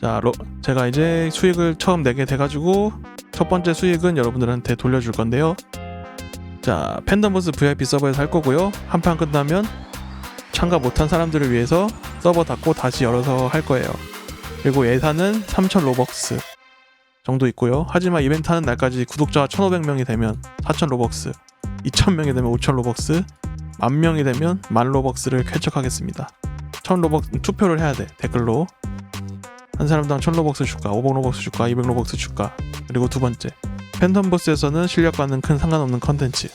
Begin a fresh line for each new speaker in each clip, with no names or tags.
자, 로, 제가 이제 수익을 처음 내게 돼가지고 첫 번째 수익은 여러분들한테 돌려줄 건데요. 자, 팬덤버스 VIP 서버에서 할 거고요. 한 판 끝나면 참가 못한 사람들을 위해서 서버 닫고 다시 열어서 할 거예요. 그리고 예산은 3,000 로벅스 정도 있고요. 하지만 이벤트 하는 날까지 구독자가 1,500명이 되면 4,000 로벅스, 2,000명이 되면 5,000 로벅스, 만 명이 되면 만 로벅스를 쾌척하겠습니다. 1,000 로벅스 투표를 해야 돼 댓글로 한 사람당 1000 로벅스 줄까, 500 로벅스 줄까, 200 로벅스 줄까. 그리고 두 번째 팬덤 보스에서는 실력과는 큰 상관없는 컨텐츠.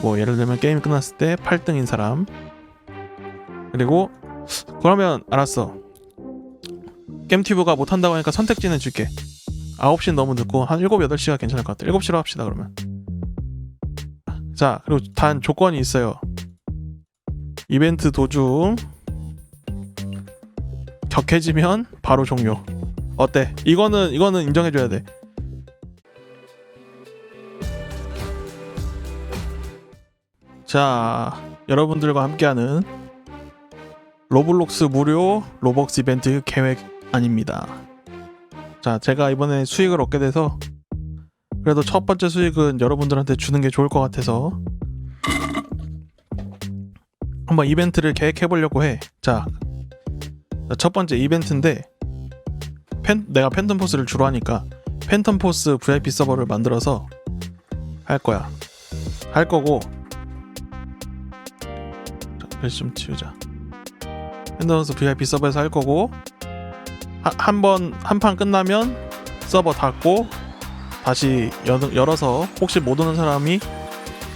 뭐 예를 들면 게임 끝났을 때 8등인 사람. 그리고 그러면 알았어. 게임튜브가 못한다고 하니까 선택지는 줄게. 9시는 너무 늦고 한 7, 8시가 괜찮을 것 같아. 7시로 합시다 그러면. 자, 그리고 단 조건이 있어요. 이벤트 도중 격해지면 바로 종료. 어때? 이거는 이거는 인정해줘야 돼. 자, 여러분들과 함께하는 로블록스 무료 로벅스 이벤트 계획 아닙니다. 자, 제가 이번에 수익을 얻게 돼서 그래도 첫 번째 수익은 여러분들한테 주는 게 좋을 것 같아서 한번 이벤트를 계획해 보려고 해. 자, 첫 번째 이벤트인데 팬 내가 팬텀 포스를 주로 하니까 팬텀 포스 VIP 서버를 만들어서 할 거야. 할 거고 자, 글씨 좀 치우자. 팬텀 포스 VIP 서버에서 할 거고 한 번 한 판 끝나면 서버 닫고 다시 여, 열어서 혹시 못 오는 사람이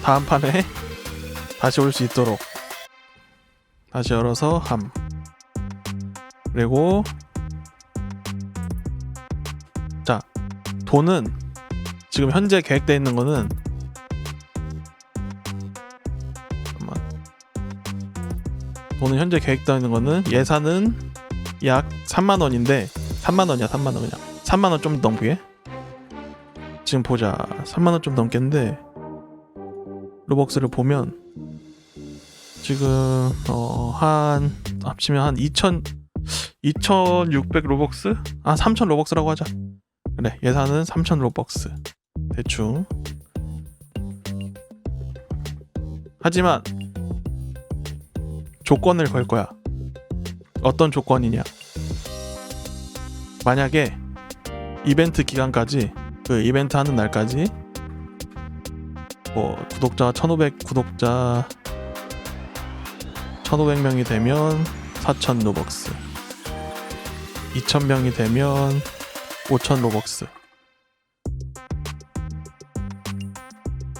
다음 판에 다시 올 수 있도록 다시 열어서 함. 그리고 자 돈은 지금 현재 계획되어 있는 거는 돈은 현재 계획되어 있는 거는 예산은 약 3만 원인데 3만 원이야 3만 원 그냥. 3만 원 좀 넘게? 지금 보자. 3만 원 좀 넘겠는데 로벅스를 보면 지금 어 한 합치면 한 2천 2,600 로벅스? 아, 3,000 로벅스라고 하자. 그래, 예산은 3,000 로벅스. 대충. 하지만 조건을 걸 거야. 어떤 조건이냐? 만약에 이벤트 기간까지 그 이벤트 하는 날까지 뭐 구독자 1,500 구독자 1,500명이 되면 4,000 로벅스. 2,000명이 되면 5,000 로벅스.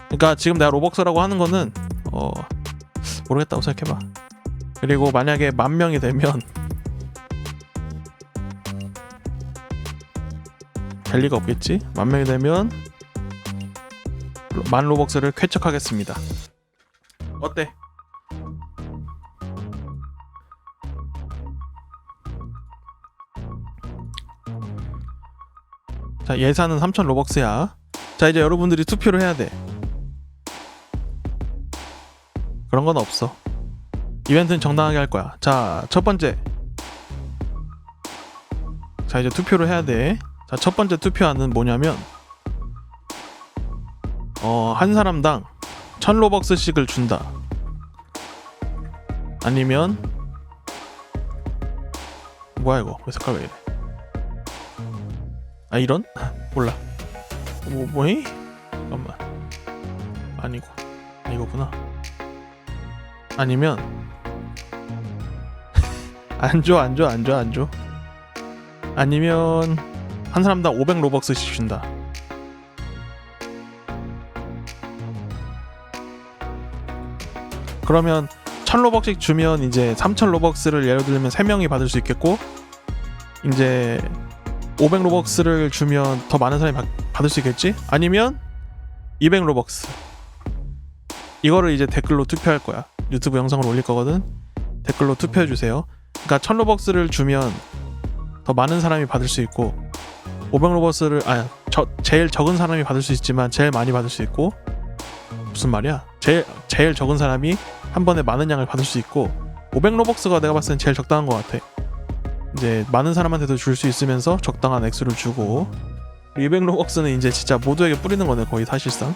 그러니까 지금 내가 로벅스라고 하는 거는 어 모르겠다고 생각해봐. 그리고 만약에 만 명이 되면 될 리가 없겠지. 만 명이 되면 만 로벅스를 쾌척하겠습니다. 어때? 자 예산은 3,000 로벅스야. 자 이제 여러분들이 투표를 해야 돼. 그런 건 없어. 이벤트는 정당하게 할 거야. 자 첫 번째. 자 이제 투표를 해야 돼. 자 첫 번째 투표안은 뭐냐면 어 한 사람당 1,000 로벅스씩을 준다. 아니면 뭐야 이거 왜 색깔 왜 이래? 아 이런? 몰라. 뭐 뭐해? 잠깐만. 아니고. 아, 이거구나. 아니면 안 줘 안 줘 안 줘 안 줘. 아니면 한 사람당 500 로벅스씩 준다. 그러면 1000 로벅씩 주면 이제 3000 로벅스를 예를 들면 3명이 받을 수 있겠고 이제 500 로벅스를 주면 더 많은 사람이 받, 받을 수 있겠지? 아니면 200 로벅스. 이거를 이제 댓글로 투표할 거야. 유튜브 영상을 올릴 거거든. 댓글로 투표해 주세요. 그러니까 1000 로벅스를 주면 더 많은 사람이 받을 수 있고 500 로벅스를 아, 저 제일 적은 사람이 받을 수 있지만 제일 많이 받을 수 있고 무슨 말이야? 제일 제일 적은 사람이 한 번에 많은 양을 받을 수 있고 500 로벅스가 내가 봤을 땐 제일 적당한 것 같아. 이제 많은 사람한테도 줄 수 있으면서 적당한 액수를 주고 200 로벅스는 이제 진짜 모두에게 뿌리는 거네 거의 사실상.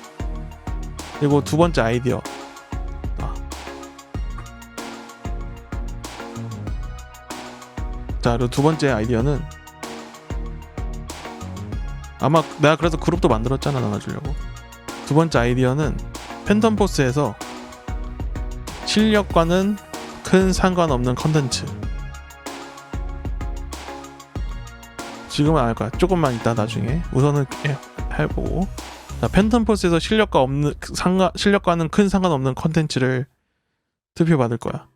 그리고 두 번째 아이디어. 아. 자 그리고 두 번째 아이디어는 아마 내가 그래서 그룹도 만들었잖아 나눠주려고. 두 번째 아이디어는 팬텀 포스에서 실력과는 큰 상관없는 컨텐츠 지금은 안 할 거야. 조금만 이따 나중에. 우선은 해- 해보고. 자, 팬텀 포스에서 실력과 없는 상관 실력과는 큰 상관없는 컨텐츠를 투표 받을 거야.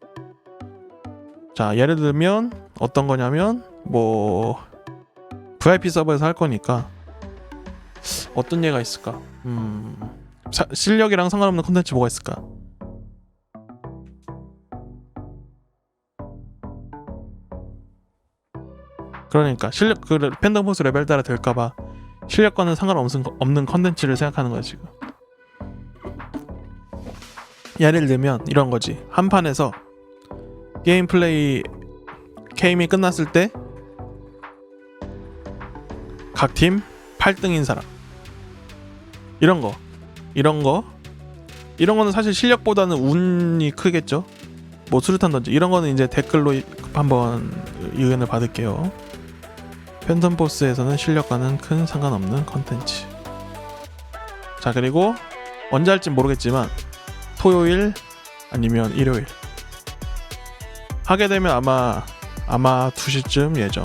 자 예를 들면 어떤 거냐면 뭐 VIP 서버에서 할 거니까 어떤 예가 있을까? 음 사- 실력이랑 상관없는 컨텐츠 뭐가 있을까 그러니까 실력 그 팬덤 포스 레벨 따라 될까봐 실력과는 상관없는 거- 없는 컨텐츠를 생각하는 거야 지금. 예를 들면 이런 거지. 한 판에서 게임 플레이 게임이 끝났을 때 각 팀 8등인 사람. 이런 거. 이런 거. 이런 거는 사실 실력보다는 운이 크겠죠? 뭐 수류탄 던지 이런 거는 이제 댓글로 한번 의견을 받을게요 팬텀 보스에서는 실력과는 큰 상관없는 컨텐츠. 자 그리고 언제 할지 모르겠지만 토요일 아니면 일요일 하게 되면 아마 아마 2시쯤 예정.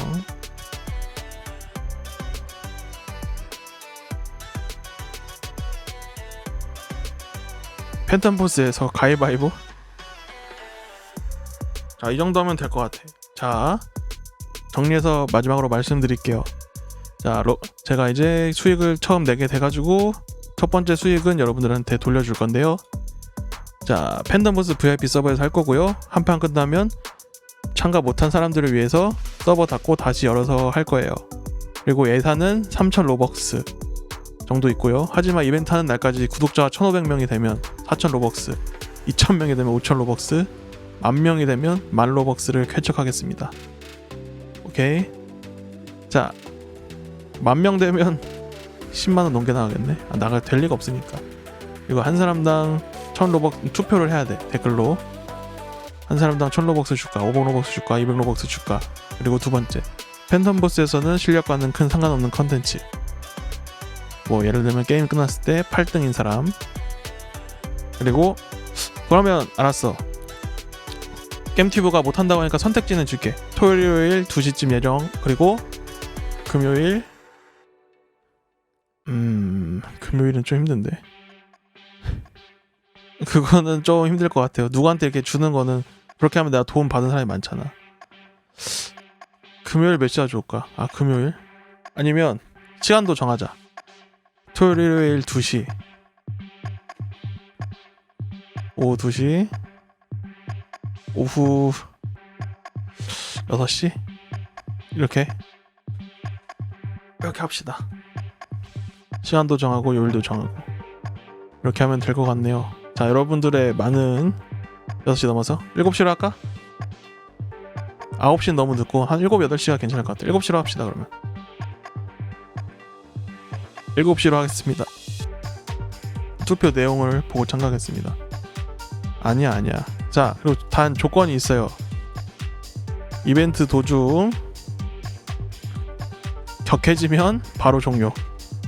팬텀 보스에서 가위바위보. 자 이 정도면 될 것 같아. 자 정리해서 마지막으로 말씀드릴게요. 자, 로, 제가 이제 수익을 처음 내게 돼가지고 첫 번째 수익은 여러분들한테 돌려줄 건데요. 자, 팬덤버스 VIP 서버에서 할 거고요. 한 판 끝나면 참가 못한 사람들을 위해서 서버 닫고 다시 열어서 할 거예요. 그리고 예산은 3,000 로벅스 정도 있고요. 하지만 이벤트 하는 날까지 구독자가 1,500명이 되면 4,000 로벅스, 2,000명이 되면 5,000 로벅스, 만 명이 되면 만 로벅스를 쾌척하겠습니다. 오케이. 자, 만 명 되면 10만 원 넘게 나가겠네. 아, 나갈 될 리가 없으니까. 이거 한 사람당 1000 로벅 투표를 해야 돼. 댓글로. 한 사람당 1000 로벅스 줄까? 500 로벅스 줄까? 200 로벅스 줄까? 그리고 두 번째. 팬텀 보스에서는 실력과는 큰 상관없는 컨텐츠. 뭐 예를 들면 게임 끝났을 때 8등인 사람. 그리고 그러면 알았어. 겜튜브가 못한다고 하니까 선택지는 줄게. 토요일 2시쯤 예정. 그리고 금요일 음 금요일은 좀 힘든데. 그거는 좀 힘들 것 같아요. 누구한테 이렇게 주는 거는 그렇게 하면 내가 도움 받은 사람이 많잖아. 금요일 몇 시가 좋을까? 아 금요일? 아니면 시간도 정하자. 토요일 일요일 2시 오후 2시 오후 6시? 이렇게? 이렇게 합시다. 시간도 정하고 요일도 정하고. 이렇게 하면 될 것 같네요. 자 여러분들의 많은 6시 넘어서 7시로 할까? 9시 는 너무 늦고 한 7, 8시가 괜찮을 것 같아 7시로 합시다 그러면. 7시로 하겠습니다. 투표 내용을 보고 참가하겠습니다. 아니야 아니야 자 그리고 단 조건이 있어요. 이벤트 도중 격해지면 바로 종료.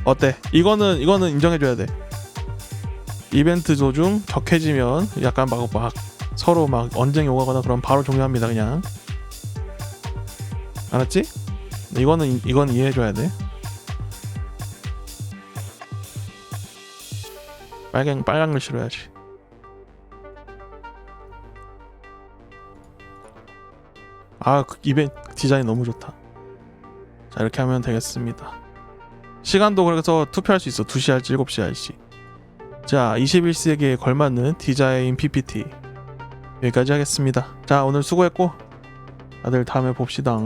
어때? 이거는 이거는 인정해줘야 돼. 이벤트 도중 격해지면 약간 막, 막 서로 막 언쟁이 오가거나 그럼 바로 종료합니다 그냥. 알았지? 이거는 이- 이건 이해해줘야 돼. 빨강 빨강 글씨로 해야지 아, 그 이벤트 디자인 너무 좋다. 자, 이렇게 하면 되겠습니다. 시간도 그래서 투표할 수 있어. 2시 할지 7시 할지. 자, 21세기에 걸맞는 디자인 PPT. 여기까지 하겠습니다. 자, 오늘 수고했고 다들 다음에 봅시다.